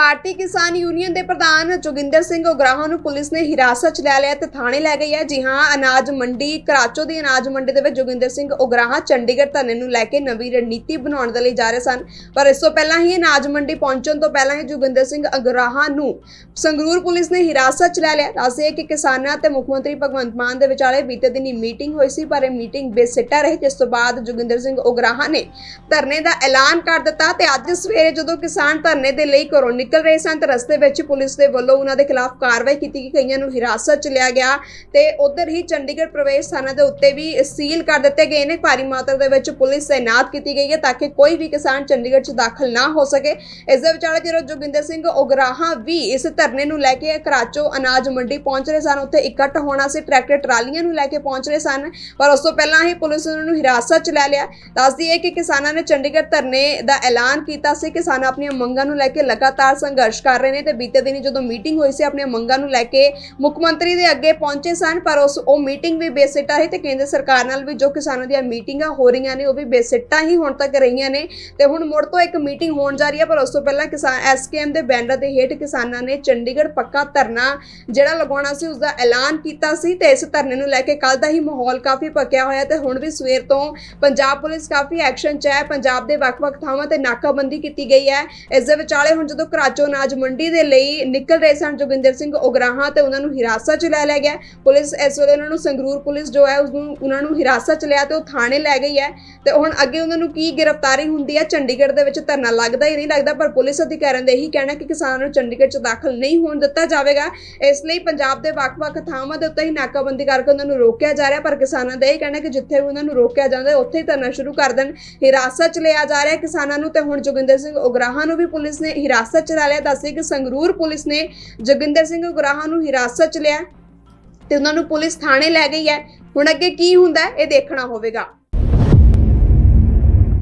ਭਾਰਤੀ ਕਿਸਾਨ ਯੂਨੀਅਨ ਦੇ ਪ੍ਰਧਾਨ ਜੋਗਿੰਦਰ ਸਿੰਘ ਉਗਰਾਹਾਂ ਨੂੰ ਪੁਲਿਸ ਨੇ ਹਿਰਾਸਤ 'ਚ ਲੈ ਲਿਆ ਤੇ ਥਾਣੇ ਲੈ ਗਈ ਹੈ। ਜੀ ਹਾਂ, ਅਨਾਜ ਮੰਡੀ, ਕਰਾਚੋ ਦੀ ਅਨਾਜ ਮੰਡੀ ਦੇ ਵਿੱਚ ਜੋਗਿੰਦਰ ਸਿੰਘ ਉਗਰਾਹਾਂ ਚੰਡੀਗੜ੍ਹ ਧਰਨੇ ਨੂੰ ਲੈ ਕੇ ਨਵੀਂ ਰਣਨੀਤੀ ਬਣਾਉਣ ਦੇ ਲਈ ਜਾ ਰਹੇ ਸਨ। ਪਰ ਇਸ ਤੋਂ ਪਹਿਲਾਂ ਹੀ ਅਨਾਜ ਮੰਡੀ ਪਹੁੰਚਣ ਤੋਂ ਪਹਿਲਾਂ ਹੀ ਜੋਗਿੰਦਰ ਸਿੰਘ ਉਗਰਾਹਾਂ ਨੂੰ ਸੰਗਰੂਰ ਪੁਲਿਸ ਨੇ ਹਿਰਾਸਤ 'ਚ ਲੈ ਲਿਆ। ਦੱਸਿਆ ਕਿ ਕਿਸਾਨਾਂ ਤੇ ਮੁੱਖ ਮੰਤਰੀ ਭਗਵੰਤ ਮਾਨ ਦੇ ਵਿਚਾਲੇ ਬੀਤੇ ਦਿਨੀ ਮੀਟਿੰਗ ਹੋਈ ਸੀ, ਪਰ ਇਹ ਮੀਟਿੰਗ ਬੇਸਿੱਟਾ ਰਹੀ, ਜਿਸ ਤੋਂ ਬਾਅਦ ਜੋਗਿੰਦਰ ਸਿੰਘ ਉਗਰਾਹਾਂ ਨੇ ਧਰਨੇ ਦਾ ਐਲਾਨ ਕਰ ਦਿੱਤਾ ਤੇ ਅੱਜ ਸਵੇਰੇ ਜਦੋਂ ਕਿਸਾਨ ਧਰਨੇ ਦੇ ਲਈ ਘਰੋਂ ਨਿਕਲ ਰਹੇ ਸਨ ਤਾਂ ਰਸਤੇ ਵਿੱਚ ਪੁਲਿਸ ਦੇ ਵੱਲੋਂ ਉਹਨਾਂ ਦੇ ਖਿਲਾਫ ਕਾਰਵਾਈ ਕੀਤੀ ਗਈ। ਕਈਆਂ ਨੂੰ ਹਿਰਾਸਤ 'ਚ ਲਿਆ ਗਿਆ ਤੇ ਉਧਰ ਹੀ ਚੰਡੀਗੜ੍ਹ ਪ੍ਰਵੇਸ਼ ਸਥਾਨਾਂ ਦੇ ਉੱਤੇ ਵੀ ਸੀਲ ਕਰ ਦਿੱਤੇ ਗਏ ਨੇ। ਭਾਰੀ ਮਾਤਰਾ ਦੇ ਵਿੱਚ ਪੁਲਿਸ ਤਾਇਨਾਤ ਕੀਤੀ ਗਈ ਹੈ ਤਾਂ ਕਿ ਕੋਈ ਵੀ ਕਿਸਾਨ ਚੰਡੀਗੜ੍ਹ 'ਚ ਦਾਖਲ ਨਾ ਹੋ ਸਕੇ। ਇਸ ਦੇ ਵਿਚਾਲੇ ਜਦੋਂ ਜੋਗਿੰਦਰ ਸਿੰਘ ਉਗਰਾਹਾਂ ਵੀ ਇਸ ਧਰਨੇ ਨੂੰ ਲੈ ਕੇ ਕਰਾਚੋ ਅਨਾਜ ਮੰਡੀ ਪਹੁੰਚ ਰਹੇ ਸਨ। ਉੱਥੇ ਇਕੱਠ ਹੋਣਾ ਸੀ, ਟਰੈਕਟਰ ਟਰਾਲੀਆਂ ਨੂੰ ਲੈ ਕੇ ਪਹੁੰਚ ਰਹੇ ਸਨ, ਪਰ ਉਸ ਤੋਂ ਪਹਿਲਾਂ ਹੀ ਪੁਲਿਸ ਉਹਨਾਂ ਨੂੰ ਹਿਰਾਸਤ 'ਚ ਲੈ ਲਿਆ। ਦੱਸਦੀ ਹੈ ਕਿ ਕਿਸਾਨਾਂ ਨੇ ਚੰਡੀਗੜ੍ਹ ਧਰਨੇ ਦਾ ਐਲਾਨ ਕੀਤਾ ਸੀ। ਕਿਸਾਨ ਆਪਣੀਆਂ ਮੰਗਾਂ ਨੂੰ ਲੈ ਕੇ ਲਗਾਤਾਰ ਸੰਘਰਸ਼ ਕਰ ਰਹੇ ਨੇ ਤੇ ਬੀਤੇ ਦਿਨੀ ਜਦੋਂ ਮੀਟਿੰਗ ਹੋਈ ਸੀ ਆਪਣੀਆਂ ਮੰਗਾਂ ਨੂੰ ਲੈ ਕੇ ਮੁੱਖ ਮੰਤਰੀ ਦੇ ਅੱਗੇ ਪਹੁੰਚੇ ਸਨ, ਪਰ ਉਸ, ਉਹ ਮੀਟਿੰਗ ਵੀ ਬੇਸਿੱਟਾ ਰਹੀ ਤੇ ਕੇਂਦਰ ਸਰਕਾਰ ਨਾਲ ਵੀ ਜੋ ਕਿਸਾਨਾਂ ਦੀਆਂ ਮੀਟਿੰਗਾਂ ਹੋ ਰਹੀਆਂ ਨੇ, ਉਹ ਵੀ ਬੇਸਿੱਟਾ ਹੀ ਹੁਣ ਤੱਕ ਰਹੀਆਂ ਨੇ। ਤੇ ਹੁਣ ਮੁੜ ਤੋਂ ਇੱਕ ਮੀਟਿੰਗ ਹੋਣ ਜਾ ਰਹੀ ਹੈ, ਪਰ ਉਸ ਤੋਂ ਪਹਿਲਾਂ ਕਿਸਾਨ ਐਸਕੇਐਮ ਦੇ ਬੈਨਰ ਦੇ ਹੇਠ ਕਿਸਾਨਾਂ ਨੇ ਚੰਡੀਗੜ੍ਹ ਪੱਕਾ ਧਰਨਾ ਜਿਹੜਾ ਲਗਾਉਣਾ ਸੀ ਉਸ ਦਾ ਐਲਾਨ ਕੀਤਾ ਸੀ ਤੇ ਇਸ ਧਰਨੇ ਨੂੰ ਲੈ ਕੇ ਕੱਲ ਦਾ ਹੀ ਮਾਹੌਲ ਕਾਫੀ ਪੱਕਿਆ ਹੋਇਆ ਤੇ ਹੁਣ ਵੀ ਸਵੇਰ ਤੋਂ ਪੰਜਾਬ ਪੁਲਿਸ ਕਾਫੀ ਐਕਸ਼ਨ 'ਚ ਹੈ, ਪੰਜਾਬ ਦੇ ਵੱਖ-ਵੱਖ ਥਾਵਾਂ ਤੇ ਨਾਕਾਬੰਦੀ ਕੀਤੀ ਗਈ ਹੈ। ਇਸ ਦੇ ਵਿਚਾਲੇ ਹੁਣ ਜਦੋਂ ਕਰਾਚੋ ਨਾਜ ਮੰਡੀ ਦੇ ਲਈ ਨਿਕਲ ਰਹੇ ਸਨ ਜੋਗਿੰਦਰ ਸਿੰਘ ਉਗਰਾਹਾਂ ਤੇ ਉਹਨਾਂ ਨੂੰ ਹਿਰਾਸਤ 'ਚ ਲੈ ਲਿਆ ਗਿਆ। ਪੁਲਿਸ ਇਸ ਵੇਲੇ ਉਹਨਾਂ ਨੂੰ ਸੰਗਰੂਰ ਪੁਲਿਸ ਜੋ ਹੈ ਉਸ ਨੂੰ ਉਹਨਾਂ ਨੂੰ ਹਿਰਾਸਤ 'ਚ ਲਿਆ ਤੇ ਉਹ ਥਾਣੇ ਲੈ ਗਈ ਹੈ। ਤੇ ਹੁਣ ਅੱਗੇ ਉਹਨਾਂ ਨੂੰ ਕੀ ਗ੍ਰਿਫਤਾਰੀ ਹੁੰਦੀ ਹੈ, ਚੰਡੀਗੜ੍ਹ ਦੇ ਵਿੱਚ ਧਰਨਾ ਲੱਗਦਾ ਹੀ ਨਹੀਂ ਲੱਗਦਾ, ਪਰ ਪੁਲਿਸ ਅਧਿਕਾਰੀਆਂ ਦਾ ਇਹੀ ਕਹਿਣਾ ਕਿ ਕਿਸਾਨਾਂ ਨੂੰ ਚੰਡੀਗੜ੍ਹ 'ਚ ਦਾਖਲ ਨਹੀਂ ਹੋਣ ਦਿੱਤਾ ਜਾਵੇਗਾ। ਇਸ ਲਈ ਪੰਜਾਬ ਦੇ ਵੱਖ-ਵੱਖ ਥਾਵਾਂ ਦੇ ਉੱਤੇ ਹੀ ਨਾਕਾਬੰਦੀ ਕਰਕੇ ਉਹਨਾਂ ਨੂੰ ਰੋਕਿਆ ਜਾ ਰਿਹਾ, ਪਰ ਕਿਸਾਨਾਂ ਦਾ ਇਹ ਕਹਿਣਾ ਕਿ ਜਿੱਥੇ ਵੀ ਉਹਨਾਂ ਨੂੰ ਰੋਕਿਆ ਜਾਂਦਾ, ਉੱਥੇ ਹੀ ਧਰਨਾ ਸ਼ੁਰੂ ਕਰ ਦੇਣ। ਹਿਰਾਸਤ 'ਚ ਲਿਆ ਜਾ ਰਿਹਾ ਕਿਸਾਨਾਂ ਨੂੰ ਤੇ ਹੁਣ ਜੋਗਿੰਦਰ ਸਿੰਘ ਉਗਰਾਹਾਂ ਨੂੰ ਵੀ ਪੁਲਿਸ ਨੇ ਹਿਰਾਸਤ 'ਚ ਲੈ ਲਿਆ ਦੱਸੇ ਕਿ ਸੰਗਰੂਰ ਪੁਲਿਸ ਨੇ ਜੋਗਿੰਦਰ ਸਿੰਘ ਉਗਰਾਹਾਂ ਨੂੰ ਹਿਰਾਸਤ 'ਚ ਲਿਆ ਤੇ ਉਹਨਾਂ ਨੂੰ ਪੁਲਿਸ ਥਾਣੇ ਲੈ ਗਈ ਹੈ। ਹੁਣ ਅੱਗੇ ਕੀ ਹੁੰਦਾ ਹੈ, ਇਹ ਦੇਖਣਾ ਹੋਵੇਗਾ।